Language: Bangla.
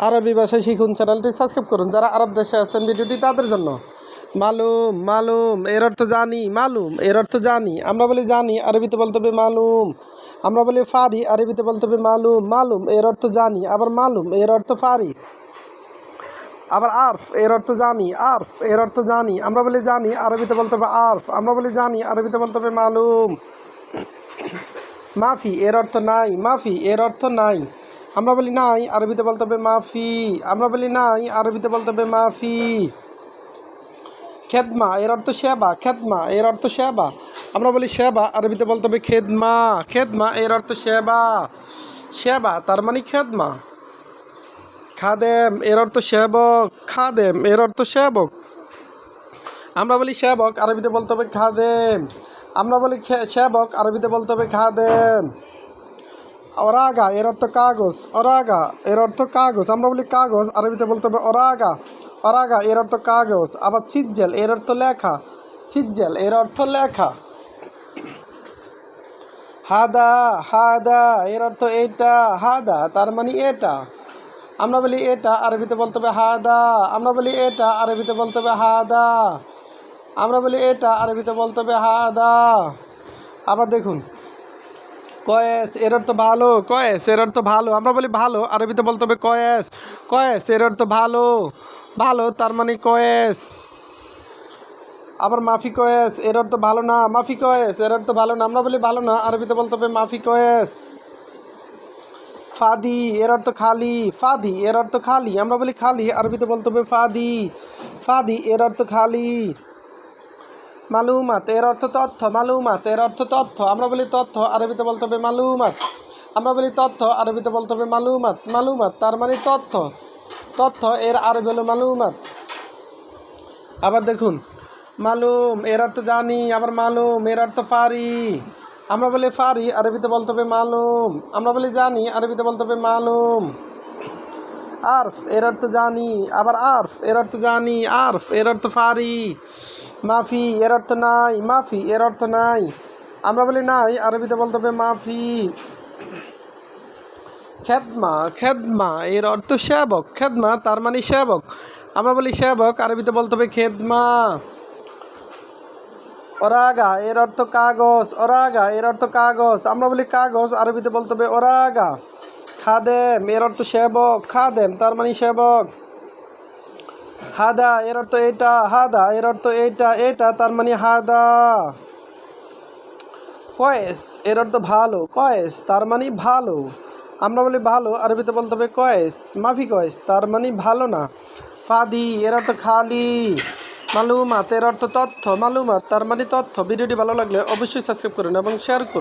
আরবি ভাষায় শিখুন চ্যানেলটি সাবস্ক্রাইব করুন। যারা আরব দেশে আছেন ভিডিওটি তাদের জন্য। মালুম মালুম, এর অর্থ জানি, মালুম, এর অর্থ জানি। আমরা বলি জানি, আরবিতে বলতে হবে মালুম। আমরা বলি ফারি, আরবিতে বলতে হবে মালুম। মালুম, এর অর্থ জানি। আবার মালুম, এর অর্থ ফারি। আবার আরফ, এর অর্থ জানি। আরফ, এর অর্থ জানি। আমরা বলি জানি, আরবিতে বলতে হবে আরফ। আমরা বলি জানি, আরবিতে বলতে হবে মালুম। মাফি, এর অর্থ নাই। মাফি, এর অর্থ নাই। আমরা বলি নাই, আরবিতে বলতে হবে মাফি। আমরা বলি নাই, আরবিতে বলতে হবে মাফি। খেদমা, এর অর্থ সেবা, খেদমা, এর অর্থ সেবা। আমরা বলি সেবা, আরবিতে বলতে হবে খেদমা। খেদমা, এর অর্থ সেবা। সেবা, তার মানে খেদমা। খাদেম, এর অর্থ সেবক। খাদেম, এর অর্থ সেবক। আমরা বলি সেবক, আরবিতে বলতে হবে খাদেম। আমরা বলি সেবক, আরবিতে বলতে হবে খাদেম। অরাগা, এর অর্থ কাগজ। অরাগা, এর অর্থ কাগজ। আমরা বলি কাগজ, আরবিতে বলতে হবে অরাগা। অরাগা, এর অর্থ কাগজ। আবার চিজ্জেল এর অর্থ লেখা। চিজ্জেল এর অর্থ লেখা। হাদা হাদা, এর অর্থ এটা, হাদা, তার মানে এটা। আমরা বলি এটা, আরবিতে বলতে হবে হাদা। আমরা বলি এটা, আরবিতে বলতে হবে হাদা। আমরা বলি এটা, আরবিতে বলতে হবে হাদা। আবার দেখুন কয়েস এর অর্থ ভালো, কয়েস এর অর্থ ভালো। আমরা বলি ভালো, আরবিতে বলতে হবে কয়েস কয়েস এর অর্থ ভালো। ভালো, তার মানে কয়েস। আবার মাফি কয়েস এর অর্থ ভালো না, মাফি কয়েস এর অর্থ ভালো না, আমরা বলি ভালো না, আরবিতে বলতে হবে মাফি কয়েস। ফাদি এর অর্থ খালি, ফাদি এর অর্থ খালি, আমরা বলি খালি, আরবিতে বলতে হবে ফাদি। ফাদি এর অর্থ খালি। মালুমাত, এর অর্থ তথ্য, মালুমাত, এর অর্থ তথ্য। আমরা বলি তথ্য, আরবিতে বলতে হবে মালুমাত। আমরা বলি তথ্য, আরবিতে বলতে হবে মালুমাত। মালুমাত, তার মানে তথ্য। তথ্য, এর আরবি হলো মালুমাত। আবার দেখুন, মালুম, এর অর্থ জানি, আবার মালুম, এর অর্থ ফারি। আমরা বলি ফারি, আরবিতে বলতে হবে মালুম। আমরা বলি জানি, আরবিতে বলতে হবে মালুম। আরফ, এর অর্থ জানি, আবার আরফ, এর অর্থ জানি, আরফ, এর অর্থ ফারি। মাফি, এর অর্থ নাই, মাফি, এর অর্থ নাই। আমরা বলি নাই, আরবিতে বলতে হবে মাফি। খেদমা খেদমা, এর অর্থ সেবক, খেদমা, তার মানে সেবক। আমরা বলি সেবক, আরবিতে বলতে হবে খেদমা। ওরাগা এর অর্থ কাগজ ওরাগা এর অর্থ কাগজ। আমরা বলি কাগজ, আরবিতে বলতে হবে ওরাগা খাদেম, এর অর্থ সেবক, খাদেম, তার মানে সেবক। হাদা, এর অর্থ এটা হাদা, এর অর্থ এটা এটা তার মানে হাদা। কয়েস, এর অর্থ ভালো, কয়েস, তার মানে ভালো। আমরা বলি ভালো, আরবিতে বলতে হবে কয়েস, মাফি কয়েস, তার মানে ভালো না। ফাদি, এর অর্থ খালি। মালুমাত, এর অর্থ তথ্য, মালুমাত, তার মানে তথ্য। ভিডিওটি ভালো লাগলে অবশ্যই সাবস্ক্রাইব করুন এবং শেয়ার করুন।